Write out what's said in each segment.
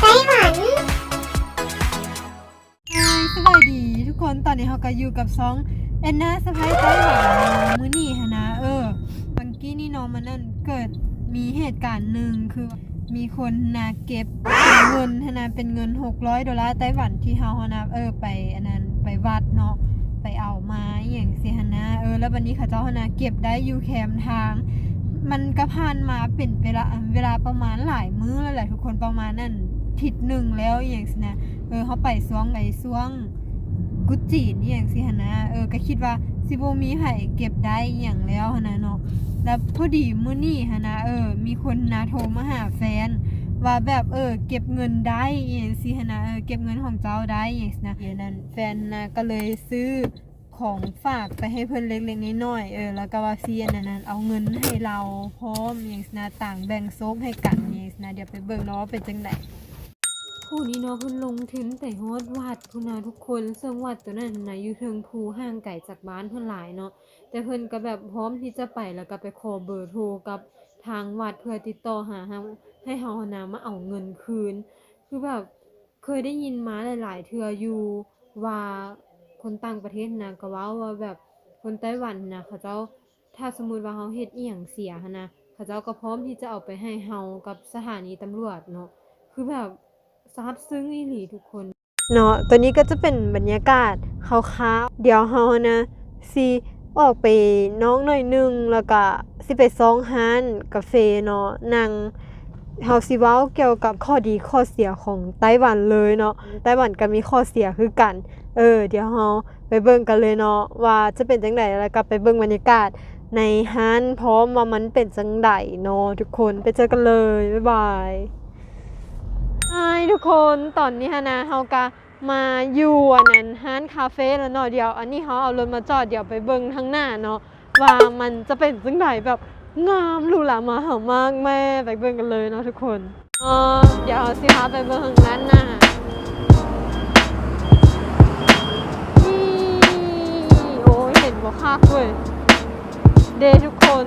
ไต้หวันฮายสวัสดีทุกคนตอนนี้เราก็อยู่กับซองแอนนาสะพายไต้หวันมื้อนี้ฮะนะเออวันกี้นี่น้องมันนั่นเกิดมีเหตุการณ์หนึ่งคือมีคนนาเก็บเงินฮะนะเป็นเงิน 600ดอลลาร์ไต้หวันที่เฮาฮะนะเออไปอันนั้นไปวัดเนาะไปเอามาอย่างสิฮะนะเออแล้ววันนี้เขาเจ้าฮะนะเก็บได้อยู่แคมทาง มันก็ผ่านมาเป็นเวลาเวลาประมาณหลายมื้อแล้วแหละทุกคนประมาณนั่น ทิศหนึ่งแล้วอย่างสินะเออเขาไปสวงไอ้สวงกุจีนอย่างสิหนนะเออก็คิดว่าสิบ่มีไผเก็บได้อย่างแล้วหันะเนาะแล้วพอดีมื้อนี้หันะเออ มีคนนะโทรมาหาแฟน ว่าแบบเออ เก็บเงินได้อย่างสิหนนะเออเก็บเงินของเจ้าได้อย่างสินะเดี๋ยวนั้นแฟนนะก็เลยซื้อของฝากไปให้เพิ่อนเล็กๆน้อยๆเออแล้วก็ว่าซีอันนั้นนะเอาเงินให้เราพร้อมอย่างสินะต่างแบ่งโซมให้กันอย่างสินะเดี๋ยวไปเบิ่งเนาะเป็นจังได ผู้นี้เนาะเพิ่นลงทุนแต่ฮอดวัดพุ่นน่ะทุกคนซึ่งวัดตัวนั้นนะอยู่เทิงภูห่างไกลจากบ้านเพิ่นหลายเนาะแต่เพิ่นก็แบบพร้อมที่จะไปแล้วก็ไปขอเบอร์โทรกับทางวัดเพื่อติดต่อหาให้เฮาหั้นะมาเอาเงินคืน คือแบบเคยได้ยินมาหลาย ๆ เทื่ออยู่ว่าคนต่างประเทศนะก็ว้าว่าแบบคนไต้หวันนะเขาเจ้าถ้าสมมุติว่าเฮาเฮ็ดอีหยังเสียนนะเขาเจ้าก็พร้อมที่จะเอาไปให้เฮากับสถานีตำรวจเนาะคือแบบ ซาบซึ้งอีหลีทุกคน เนาะตัวนี้ก็จะเป็นบรรยากาศคร่าวๆเดี๋ยวเฮานะสิออกไปน้องหน่อยหนึงแล้วก็สิไปซองฮานกาแฟเนาะนั่งเฮาสิเว้าเกี่ยวกับข้อดีข้อเสียของไต้หวันเลยเนาะไต้หวันก็มีข้อเสียคือกัน เออ เดี๋ยวเฮาไปเบิ่งกันเลยเนาะว่าจะเป็นจังไดแล้วก็ไปเบิ่งบรรยากาศในฮานพร้อมว่ามันเป็นจังไดเนาะทุกคนไปเจอกันเลย บ๊ายบาย ไอ้ทุกคนตอนนี้ฮะนะเฮาก็มาอยู่อันนั้นห้านคาเฟ่แล้วเนาะเดี๋ยว อันนี้เฮาเอารถมาจอดเดี๋ยวไปเบิ่งทั้างหน้าเนาะว่ามันจะเป็นจังไดแบบงามหรูหรามาหามากแม่ไปเบิ่งกันเลยเนาะทุกคนเออเดี๋ยวสิพาไปเบิ่งทางด้านหน้านี่โอ้ยเห็นบ่คักเว้ยเดทุกคน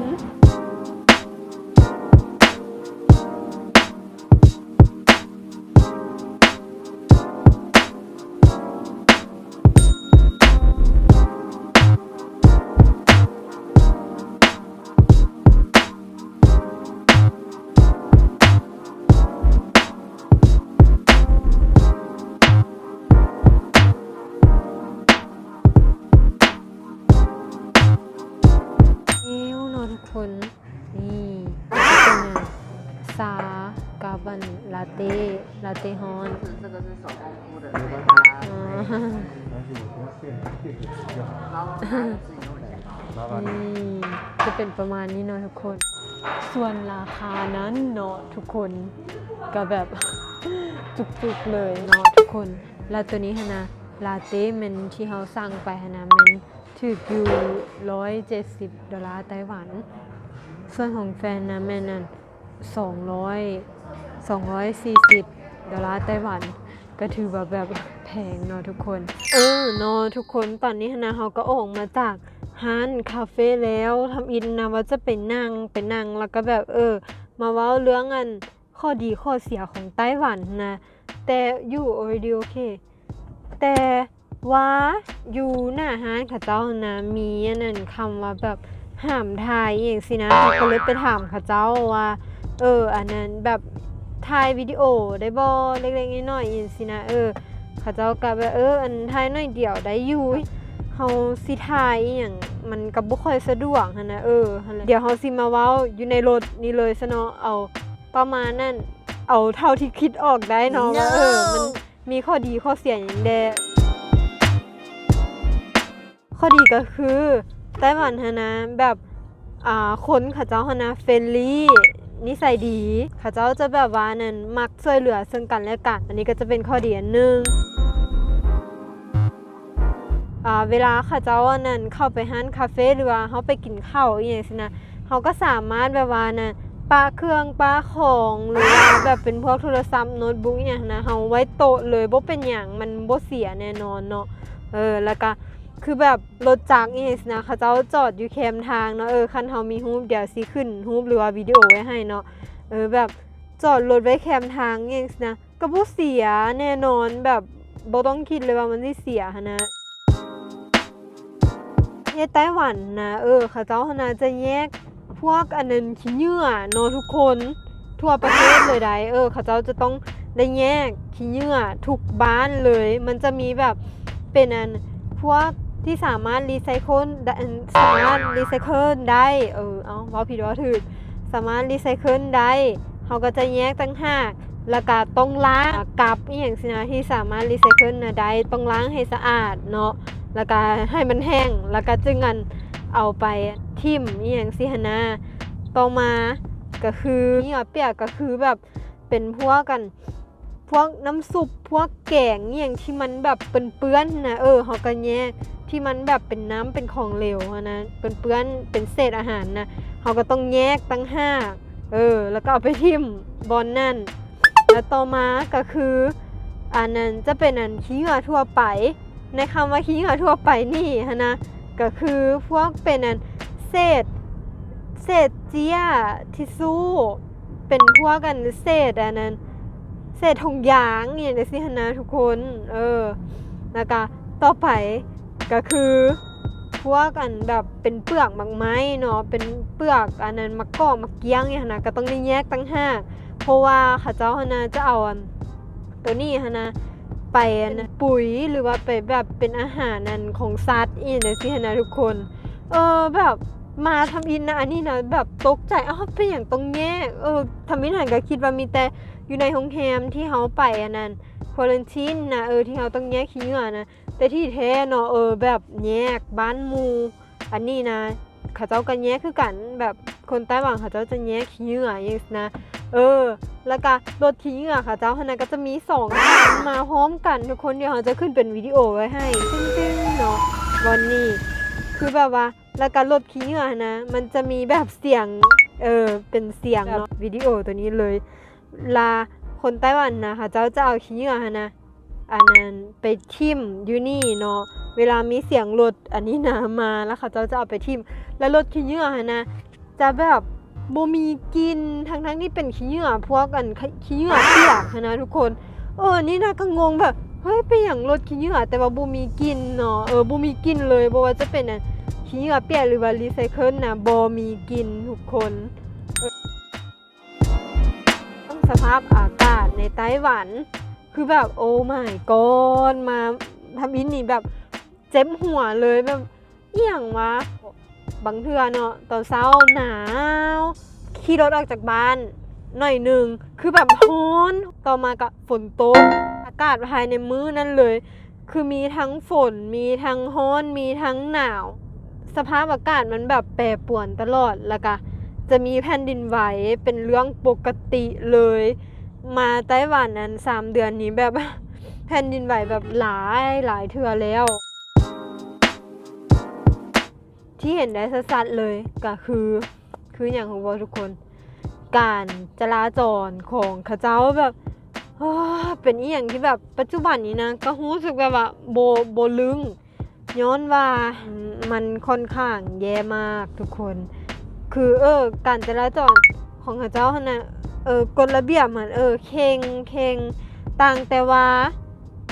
นนี่เป็นซากาบันลาเต้ลาเต้ฮอนนี่จะเป็นประมาณนี้เนาะทุกคน ส่วนราคานั้นเนาะทุกคนก็แบบจุกๆเลยเนาะทุกคน แล้วตัวนี้ฮะนะลาเต้มันที่เขาสั่งไปฮะนะมัน ถืออยู่170ดอลลาร์ไต้หวัน ส่วนของแฟนนะแม่นั่น200 240ดอลลาร์ไต้หวัน ก็ถือว่าแบบแพงเนาะทุกคน เออเนาะทุกคนตอนนี้นะเขาก็ออกมาจากร้านคาเฟ่แล้วทำอินนะว่าจะไปนั่งไปนั่งแล้วก็แบบเออ มาเว้าเรื่องอันข้อดีข้อเสียของไต้หวันนะ แต่อยู่โอเดีโอเคแต่ ว่าอยู่หน้าห้านเขาเจ้านะมีอันนั้นคำว่าแบบห้ามถ่ายอหย่างสินะเขาก็เลยไปถามเขาเจ้าว่า เออ อันนั้นแบบถ่ายวิดีโอได้บ่เล็กๆน้อยๆอหย่างสินะ เออเขาเจ้าก็แบบเออ อันถ่ายหน่อยเดียวได้อยู่เฮาสิถ่ายอหย่างมันก็บ่ค่อยสะดวกหันนะเออหั่นแหละเดี๋ยวเฮาสิมาเว้าอยู่ในรถนี่เลยซะเนาะเอาประมาณนั้นเอาเท่าที่คิดออกได้เนาะว่าเออมันมีข้อดีข้อเสียอย่างใด ข้อดีก็คือไต้หวันหันะแบบอ่าคนเขาเจ้าหันะเฟรนลี่นิสัยดีเขาเจ้าจะแบบว่านั่นมักช่วยเหลือซึ่งกันและกัน อันนี้ก็จะเป็นข้อดีอันหนึงอ่าเวลาเขาเจ้านนั้นเข้าไปห้านคาเฟ่หรือว่าเขาไปกินข้าวอย่างสินะเขาก็สามารถแบบว่านะปาเครื่องปาของหรือว่าแบบเป็นพวกโทรศัพท์โน้ตบุ๊กอหย่างนะเขาไว้โต๊ะเลยบ่เป็นอย่างมันบ่เสียแน่นอนเนาะเออแล้วก็ คือแบบรถจักรอหย่างสินะเขาเจ้าจอดอยู่แคมทางเนาะเออคันเฮามีรูปเดี๋ยวสิขึ้นรูปหรือว่าวิดีโอไว้ให้เนาะเออแบบจอดรถไว้แคมทางอหย่างนะก็บ่เสียแน่นอนแบบบ่ต้องคิดเลยว่ามันสิเสียนะเทศไต้หวันนะเออเขาเจ้าหนนะจะแยกพวกอันนั้นขี้เหงื่อเนาะทุกคนทั่วประเทศเลยได้เออเขาเจ้าจะต้องได้แยกขี้เหงื่อทุกบ้านเลย มันจะมีแบบเป็นอันพวก ที่สามารถรีไซเคิลสามารถรีไซเคิลได้ เออ เอาว่าผิดว่าถูกสามารถรีไซเคิลได้เขาก็จะแยกตั้งหากแล้วก็ต้องล้างกับอย่างสินะที่สามารถรีไซเคิลนะได้ต้องล้างให้สะอาดเนาะแล้วก็ให้มันแห้งแล้วก็จึงกันเอาไปทิ่มอย่างสิหนนะต่อมาก็คือเหงื่อเปียกก็คือแบบเป็นพวกกัน พวกน้ำซุปพวกแกงอย่างที่มันแบบเปื้อนๆนะเออเขาก็แยก ที่มันแบบเป็นน้ำเป็นของเหลวอะนะเปื้อนเป็นเศษอาหารนะเขาก็ต้องแยกตั้งห้ากเออแล้วก็เอาไปทิมบอลนั่น แล้วต่อมาก็คืออันนั้นจะเป็นอันขี้เหงื่อทั่วไป ในคำว่าขี้เหงื่อทั่วไปนี่ฮะนะก็คือพวกเป็นอันเศษเศษเจียทิชชู่เป็นพวกกันเศษอันนั้นเศษถุงยางอย่างนี้สิฮะนะทุกคน เออแล้วก็ต่อไป ก็คือพวกอันแบบเป็นเปลือกมักไม้เนาะเป็นเปลือกอันนั้นมะกอกมะเกี้ยงเนี่ยนะก็ต้องได้แยกตั้งห้าเพราะว่าเขาเจ้าหนะจะเอาอันตัวนี้หนะไปนะปุ๋ยหรือว่าไปแบบเป็นอาหารนันของสัตว์อีนะสิหนะทุกคน เออแบบมาทำอินนะอันนี้นะแบบตกใจอ้าวเป็นอย่างต้องแยกเออทำอินหันก็คิดว่ามีแต่อยู่ในโรงแรมที่เขาไปอันนั้น ควอลันทินนะเออที่เขาต้องแยกขี้เหงื่อนะแต่ที่แท้เนาะเออแบบแยกบ้านมู อันนี้นะเขาเจ้ากันแยกคือกันแบบคนไต้หวันเขาเจ้าจะแยกขี้เหงื่ออย่างนะเออ แล้วก็รถขี้เหงื่อเขาเจ้าขนาก็จะมีสองคันมาพร้อมกันทุกคนเดี๋ยวเขาจะขึ้นเป็นวิดีโอไว้ให้ตึ้งๆเนาะวันนี้คือแบบว่าแล้วก็รถขี้เหงื่อนะ มันจะมีแบบเสียงเออเป็นเสียงเนาะวิดีโอตัวนี้เลยลา คนไต้หวันนะเขาเจ้าจะเอาขี้เหงื่อนะอันนั้นไปทิมอยู่นี่เนาะเวลามีเสียงรถอันนี้นะมาแล้วเขาเจ้าจะเอาไปทิมแล้วรถขี้เหงื่อนะจะแบบบ่มีกินทั้งทั้งที่เป็นขี้เหงื่อพวกกันขี้เหงื่อเปียกนะทุกคนเออนี่นะก็งงแบบเฮ้ยเป็นอย่างรถขี้เหงื่อแต่ว่าบ่มีกินเนาะเออบ่มีกินเลยบ่ว่าจะเป็นอันขี้เหงื่อเปียกหรือว่ารีไซเคิลนะบ่มีกินทุกคน สภาพอากาศในไต้หวัน คือแบบโอ้ my god มาทำอินนี่แบบเจ็บหัวเลยแบบเอี่ยงวะบางเทือเนาะตอนเช้าหนาว ขี่รถออกจากบ้านหน่อยหนึ่งคือแบบร้อนต่อมาก็ฝนตกอากาศภายในมื้อนั้นเลย คือมีทั้งฝนมีทั้งร้อนมีทั้งหนาว สภาพอากาศมันแบบแปรปรวนตลอดแล้วก็ จะมีแผ่นดินไหวเป็นเรื่องปกติเลย มาไต้หวันนั้นสามเดือนนี้แบบแผ่นดินไหวแบบหลายหลายเทือแล้ว ที่เห็นได้สัดๆเลยก็คือ คืออย่างของทุกคน การจราจรของเขาเจ้าแบบเป็นอีอย่างที่แบบปัจจุบันนี้นะ ก็รู้สึกแบบว่าโบโบลึงย้อนว่ามมันค่อนข้างแย่มากทุกคน คือเออการจราจรของเขาเจ้าหั่นนะเออกฎระเบียบเหมือนเออเข่งเข่งต่างแต่ว่า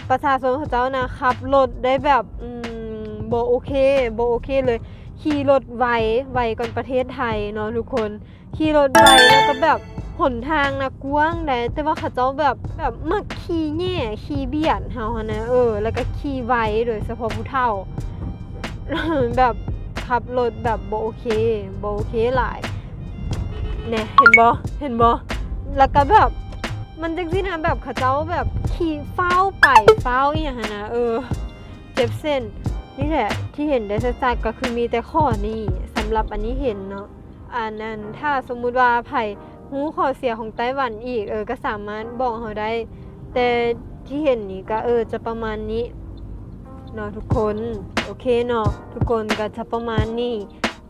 ประชาชนเขาเจ้านะขับรถได้แบบอืมโบโอเคโบโอเคเลยขี่รถไวไวกว่าประเทศไทยเนาะทุกคนขี่รถไวแล้วก็แบบหนทางนะกว้างได้แต่ว่าเขาเจ้าแบบแบบมักขี่แง่ขี่เบียดเฮาหั้นนะเออ แล้วก็ขี่ไวโดยเฉพาะผู้เฒ่าแบบ ขับรถแบบโบโอเคโบโอเคหลายเนี่ยเห็นบ่เห็นบ่แล้วก็แบบมันจังซี่นะแบบเขาเจ้าแบบขี่เฝ้าไปเฝ้าอีหยังนนะเออ เจ็บเส้นนี่แหละที่เห็นได้ชัดๆก็คือมีแต่ข้อนี้สำหรับอันนี้เห็นเนาะอันนั้นถ้าสมมุติว่าไผ่หูข้อเสียของไต้หวันอีกเออก็สามารถบอกเขาได้ แต่ที่เห็นนี่ก็เออจะประมาณนี้ เนาะทุกคนโอเคเนาะทุกคนก็จะประมาณนี้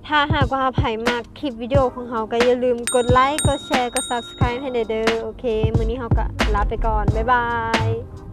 ถ้าหากว่าไผ่มากคลิปวิดีโอของเขาก็อย่าลืมกดไลค์กดแชร์กด subscribe ให้เด้อโอเค มื้อนี้เขาก็ลาไปก่อน บ๊ายบาย